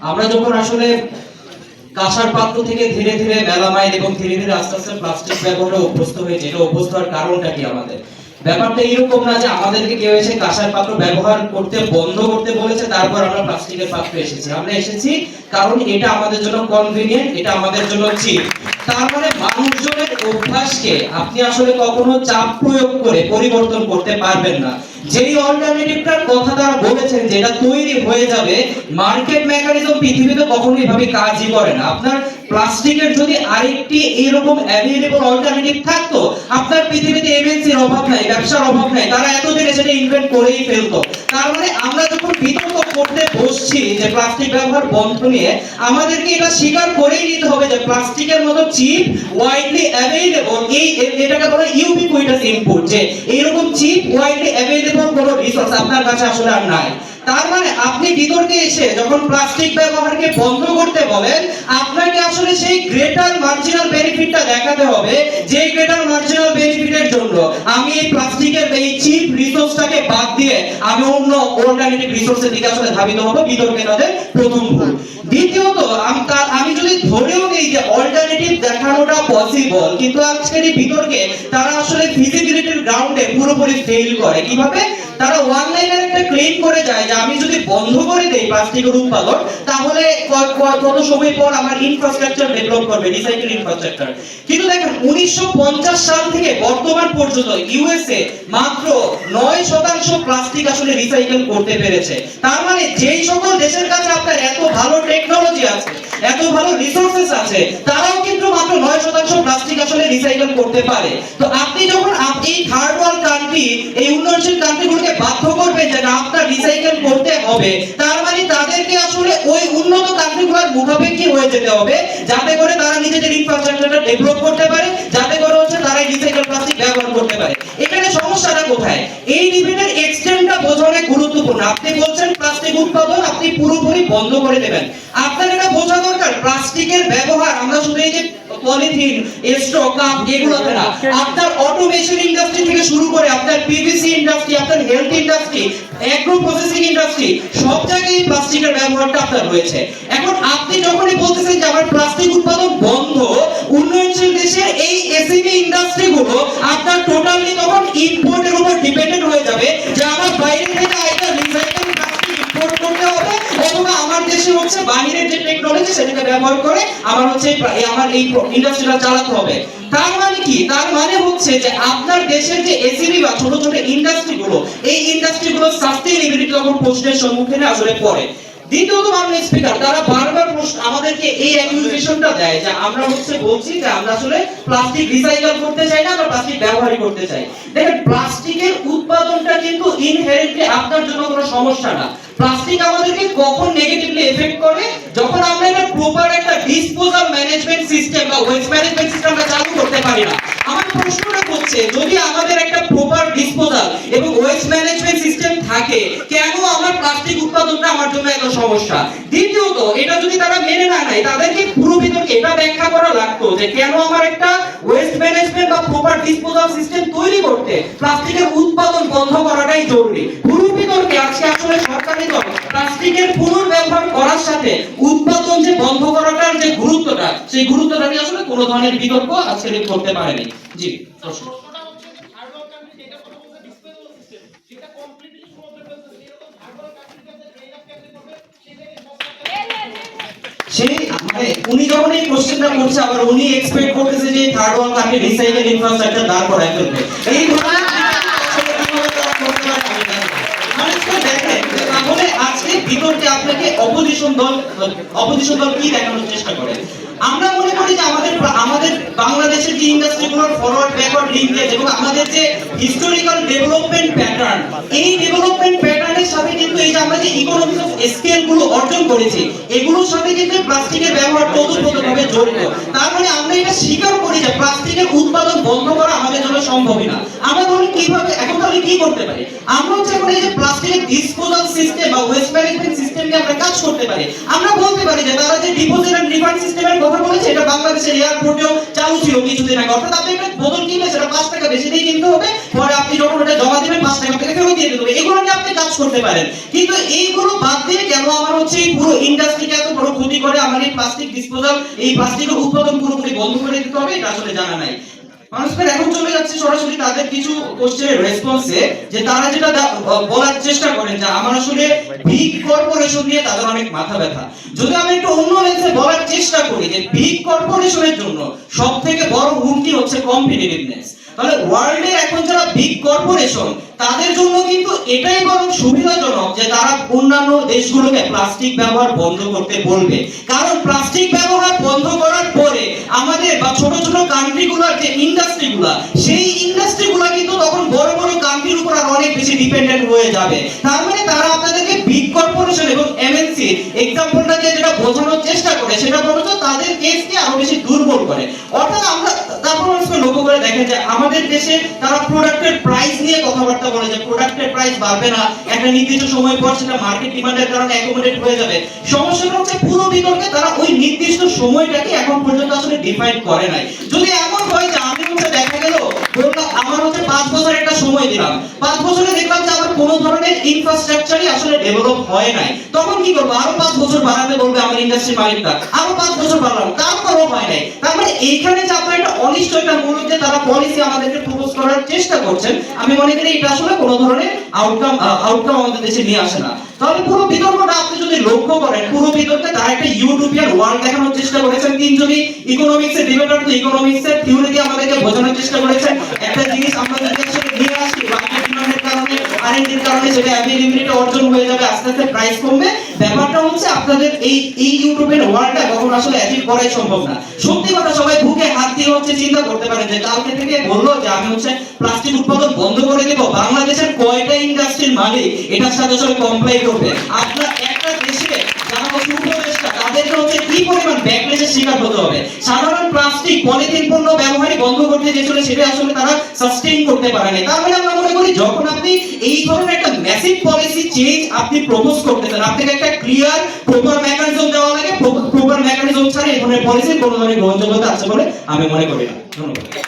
আমরা যখন আসলে কাঁসার পাত্র থেকে ধীরে ধীরে মেলামাইন এবং ধীরে ধীরে আস্তে আস্তে প্লাস্টিক ব্যবহারে অভ্যস্ত হয়েছে এটা অভ্যস্ত হওয়ার কারণটা কি আমাদের? ব্যাপারটা এরকম না যে আমাদেরকে কেউ এসে কাঁসার পাত্র ব্যবহার করতে বন্ধ করতে বলেছে, তারপর আমরা প্লাস্টিকের পাত্র এসেছি। আমরা এসেছি কারণ এটা আমাদের জন্য কনভিনিয়েন্ট এটা আমাদের জন্য চিপ তার মানে মানুষজনের অভ্যাসকে আপনি আসলে কখনো চাপ প্রয়োগ করে পরিবর্তন করতে পারবেন না। যেই অল্টারনেটিভটার কথা তারা বলেছেন যেটা তৈরি হয়ে যাবে মার্কেট মেকানিজম পৃথিবীতে কখনো এভাবে কাজই করে না। আপনার প্লাস্টিকের যদি আরেকটি এরকম অ্যাভেলেবল অল্টারনেটিভ থাকতো, আপনার পৃথিবীতে এমএনসির অভাব নাই, ব্যবসার অভাব নাই, তারা এতদিনে সেটা ইনভেন্ট করেই ফেলতো। তার মানে আমরা যখন বিতর্ক করতে বসছি যে প্লাস্টিক ব্যবহার বন্ধ নিয়ে, আমাদেরকে এটা স্বীকার করেই নিতে হবে যে প্লাস্টিকের মতো চিপ ওয়াইডলি অ্যাভেলেবল এই এটাকে বলে ইউবিকুইটাস ইনপুট যে এইরকম চিপ ওয়াইডলি অ্যাভেলেবল রিসোর্স আপনার কাছে আসলে আর নাই। তার মানে আপনি বিতর্কে এসে যখন প্লাস্টিক ব্যবহারকে বন্ধ করতে বলেন, আপনাকে আসলে সেই গ্রেটার মার্জিনাল বেনিফিটটা দেখাতে হবে যে গ্রেটার মার্জিনাল বেনিফিটের জন্য আমি এই প্লাস্টিকের এই চিপ রিসোর্সটাকে বাদ দিয়ে আমি অন্য অল্টারনেটিভ রিসোর্সের দিকে আসলে ধাবিত হব বিতর্কে তাদের প্রথম ভুল। দ্বিতীয়ত, আমি তা- আমি যদি ধরেও নেই যে অল্টারনেটিভ দেখানোটা পসিবল কিন্তু আজকের এই বিতর্কে তারা আসলে ফিজিবিলিটির গ্রাউন্ডে পুরোপুরি ফেল করে। কীভাবে? তারা ওয়ান লাইনের একটা ক্লেম করে যায় যে আমি যদি বন্ধ করে দেই প্লাস্টিকের উৎপাদন তাহলে কত সময় পর আমার ইনফ্রাস্ট্রাকচার ডেভেলপ করবে রিসাইকেল ইনফ্রাস্ট্রাকচার কিন্তু দেখেন, উনিশশো সাল থেকে বর্তমান পর্যন্ত ইউএসএ মাত্র নয় শতাংশ প্লাস্টিক আসলে রিসাইকেল করতে পেরেছে। তার মানে যেই সকল দেশের কাছে আপনার এত ভালো টেকনোলজি আছে, এত ভালো রিসোর্সেস আছে, তারাও কিন্তু মাত্র নয় শতাংশ প্লাস্টিক আসলে রিসাইকেল করতে পারে। তো আপনি যখন আপনি থার্ড ওয়ার্ল্ড কান্ট্রি এই উন্নয়নশীল কান্ট্রিগুলোকে বাধ্য করবেন যে না আপনার রিসাইকেল করতে হবে। তার মানে তাদেরকে আসলে ওই উন্নত কান্ট্রিগুলোর মুখাপেক্ষি হয়ে যেতে হবে, যাতে করে তারা নিজেদের ইনফ্রাস্ট্রাকচারটা ডেভেলপ করতে পারে, যাতে করে হচ্ছে তারা রিসাইকেল প্লাস্টিক ব্যবহার করতে পারে। এখানে সমস্যাটা কোথায়? এই ডিবেটের এক্সটেন্টটা বোঝা অনেক গুরুত্বপূর্ণ। আপনি বলছেন প্লাস্টিক উৎপাদন আপনি পুরোপুরি বন্ধ করে দেবেন। আপনার এটা বোঝা দরকার প্লাস্টিকের ব্যবহার, আমরা শুধু এই যে পলিথিন এস্ট্রো কাপ এগুলোতে না আপনার অটোমেশন ইন্ডাস্ট্রি থেকে শুরু করে আপনার পিভিসি ইন্ডাস্ট্রি আপনার health industry agro processing industry সব জায়গায় প্লাস্টিকের ব্যবহারটা আপনার রয়েছে এখন আপনি যখনই হচ্ছে যে টেকনোলজি সেটাকে ব্যবহার করে আমার হচ্ছে আমার এই ইন্ডাস্ট্রিটা চালাতে হবে। তার মানে কি? তার মানে হচ্ছে যে আপনার দেশের যে এসিবি বা ছোট ছোট এই তখন প্রশ্নের আসলে পড়ে। দ্বিতীয়ত মাননীয় স্পিকার তারা বারবার আমাদেরকে এই অ্যাকিউজেশনটা দেয় যে আমরা হচ্ছে বলছি যে আমরা আসলে প্লাস্টিক রিসাইকেল করতে চাই না, আমরা প্লাস্টিক ব্যবহারই করতে চাই। দেখেন প্লাস্টিকের উৎপাদনটা কিন্তু ইনহেরেন্টলি আপনার জন্য কোনো সমস্যা না। প্লাস্টিক আমাদেরকে কখন নেগেটিভলি এফেক্ট করে? যখন আমরা একটা প্রপার একটা ডিসপোজাল ম্যানেজমেন্ট সিস্টেম বা ওয়েস্ট ম্যানেজমেন্ট সিস্টেম আমরা চালু করতে পারি না আমার প্রশ্নটা হচ্ছে যদি আমাদের একটা প্রপার ডিসপোজাল এবং ওয়েস্ট ম্যানেজমেন্ট সিস্টেম থাকে, কেন আমার প্লাস্টিক উৎপাদনটা আমার জন্য এত সমস্যা? দ্বিতীয়ত, এটা যদি তারা মেনে না নেয়, তাদেরকে পুরো বিতর্কে এটা ব্যাখ্যা করা লাগতো যে কেন আমার একটা ওয়েস্ট ম্যানেজমেন্ট বা প্রপার ডিসপোজাল সিস্টেম তৈরি করতে প্লাস্টিকের উৎপাদন বন্ধ করাটাই জরুরি। পুরো বিতর্কে আজকে আসলে সরকারি দল, প্লাস্টিকের পুনর্ব্যবহার করার সাথে উৎপাদন যে বন্ধ করাটার যে গুরুত্বটা, সেই গুরুত্বটা নিয়ে আসলে কোনো ধরনের বিতর্ক আজকে করতে পারেনি জি সেই মানে উনি যখন এই কোশ্চেনটা করছে, আবার উনি এক্সপেক্ট করতেছে যে third world country recycle infrastructure দাঁড় করায় ফেলবে। এই ধরনের আসলে কীভাবে তারা করতে পারে আমি জানি না। মানে তো দেখেন, তাহলে আজকে বিতর্কে আপনাকে অপোজিশন দল, অপোজিশন দল কি দেখানোর চেষ্টা করে? আমরা মনে করি যে আমাদের আমাদের বাংলাদেশের যে ইন্ডাস্ট্রিগুলোর ফরওয়ার্ড ব্যাকওয়ার্ড লিঙ্কেজ এবং আমাদের যে হিস্টোরিক্যাল ডেভেলপমেন্ট প্যাটার্ন এই ডেভেলপমেন্ট প্যাটার্নের সাথে কিন্তু এই যে আমরা যে ইকোনমিক্স অফ স্কেলগুলো অর্জন করেছি, এগুলোর সাথে কিন্তু প্লাস্টিকের ব্যবহার ওতপ্রোতভাবে জড়িত। তার মানে আমরা এটা স্বীকার করি যে প্লাস্টিকের বন্ধ করা আমাদের জন্য সম্ভবই না। আমরা ধরুন কীভাবে এখন তাহলে কি করতে পারি? আমরা হচ্ছে এখন এই যে প্লাস্টিকের ডিসপোজাল সিস্টেম বা ওয়েস্ট ম্যানেজমেন্ট সিস্টেমকে আমরা কাজ করতে পারি। আমরা বলতে পারি যে তারা যে ডিপোজিট এন্ড রিফান্ড সিস্টেমের কথা বলেছে, এটা বাংলাদেশের এয়ারপোর্টেও চালু ছিল কিছুদিন আগে। অর্থাৎ আপনি একটা বোতল কিনলে সেটা পাঁচ টাকা বেশি দিয়ে কিনতে হবে। পরে আপনি যখন ওটা জমা দেবেন, পাঁচ টাকা থেকে ফেরত দিয়ে দিতে হবে। এগুলো নিয়ে আপনি কাজ করতে পারেন। কিন্তু এইগুলো বাদ দিয়ে কেন আমার হচ্ছে এই পুরো ইন্ডাস্ট্রিকে এত বড় ক্ষতি করে আমার এই প্লাস্টিক ডিসপোজাল এই প্লাস্টিকের উৎপাদন পুরোপুরি বন্ধ করে দিতে হবে, এটা আসলে জানা নাই। মানুষের এখন চলে যাচ্ছে সরাসরি তাদের কিছু কোশ্চেনের রেসপন্সে যে তারা যেটা বলার চেষ্টা করেন যে আমার আসলে বিগ কর্পোরেশন নিয়ে তাদের অনেক মাথা ব্যথা। যদি আমি একটু অন্য লেন্সে বলার চেষ্টা করি যে বিগ কর্পোরেশনের জন্য সব থেকে বড় হুমকি হচ্ছে কম্পিটিটিভনেস তাহলে ওয়ার্ল্ডের এখন যারা বিগ কর্পোরেশন তাদের জন্য কিন্তু এটাই বরং সুবিধাজনক যে তারা অন্যান্য দেশগুলোকে প্লাস্টিক ব্যবহার বন্ধ করতে বলবে। কারণ প্লাস্টিক ব্যবহার বন্ধ করার পরে আমাদের বা ছোট ছোট কান্ট্রিগুলোর যে ইন্ডাস্ট্রিগুলো, সেই ইন্ডাস্ট্রিগুলো কিন্তু তখন বড় বড় কান্ট্রির উপর আর অনেক বেশি ডিপেন্ডেন্ট হয়ে যাবে। তার মানে তারা আপনাদেরকে বিগ কর্পোরেশন এবং এমএনসি এক্সাম্পলটা দিয়ে যেটা বোঝানোর চেষ্টা করে, সেটা বলতো তাদের কেসকে আরও বেশি দুর্বল করে। অর্থাৎ আমরা তারপর লক্ষ্য করে দেখেন যে আমাদের দেশে তারা প্রোডাক্টের প্রাইস নিয়ে কথাবার্তা বলে যে প্রোডাক্টের প্রাইস বাড়বে না। একটা নির্দিষ্ট সময় পর সেটা মার্কেট ডিমান্ডের কারণে অ্যাকোমোডেট হয়ে যাবে। সমস্যাটা হচ্ছে পুরো বিতর্কে তারা ওই নির্দিষ্ট সময়টাকে এখন পর্যন্ত আসলে ডিফাইন করে নাই। যদি এমন হয় যে আমি তোমাকে দেখা গেল আমার হচ্ছে পাঁচ বছর একটা সময় দিলাম। পাঁচ বছরে দেখলাম যে কোনো ধরনের ইনফ্রাস্ট্রাকচারই আসলে ডেভেলপ হয় নাই। তখন কি করব? আরও পাঁচ বছর বাড়াতে বলবে আমার ইন্ডাস্ট্রি মালিকটা আরও পাঁচ বছর বাড়ালাম হয় নাই। মানে এইখানে যে আপনার একটা তারা পলিসি আমাদেরকে প্রপোজ করার চেষ্টা করছেন, আমি মনে করি এটা আসলে কোনো ধরনের আউটকাম আউটকাম আমাদের দেশে নিয়ে আসে না। তাহলে পুরো বিতর্কটা আপনি যদি লক্ষ্য করেন, পুরো বিতর্কে তারা একটা ইউটোপিয়ান ওয়ার্ল্ড দেখানোর চেষ্টা করেছেন। তিনজনই ইকোনমিক্স এর ডিবেটার তো ইকোনমিক্স এর থিওরি দিয়ে আমাদেরকে বোঝানোর চেষ্টা করেছেন। একটা জিনিস আমরা আরএনডির কারণে সেটা অ্যাভেলেবিলিটি অর্জন হয়ে যাবে, আস্তে আস্তে প্রাইস কমবে। ব্যাপারটা হচ্ছে আপনাদের এই এই ইউটিউবের ওয়ার্ল্ডটা কখন আসলে অ্যাচিভ করাই সম্ভব না। সত্যি কথা, সবাই বুকে হাত দিয়ে হচ্ছে চিন্তা করতে পারেন যে কালকে থেকে বলল যে আমি হচ্ছে প্লাস্টিক উৎপাদন বন্ধ করে দেব। বাংলাদেশের কয়টা ইন্ডাস্ট্রির মালিক এটার সাথে আসলে কমপ্লাই করবে? আপনার একটা দেশে যারা উপদেষ্টা, তাদেরকে হচ্ছে কি পরিমাণ ব্যাকলেসের শিকার হতে হবে? সাধারণ প্লাস্টিক পলিথিন পণ্য ব্যবহারই বন্ধ করতে চেয়েছিল সেটা আসলে তারা সাস্টেইন করতে পারে না তার মানে আমরা মনে করি যখন এই ধরনের একটা ম্যাসিভ পলিসি চেঞ্জ আপনি প্রপোজ করতে চান। আপনাকে একটা ক্লিয়ার প্রপার মেকানিজম দেওয়া লাগে। প্রপার মেকানিজম ছাড়া এই ধরনের পলিসি কোনো ধরনের গ্রহণযোগ্যতা আছে বলে আমি মনে করি না। ধন্যবাদ।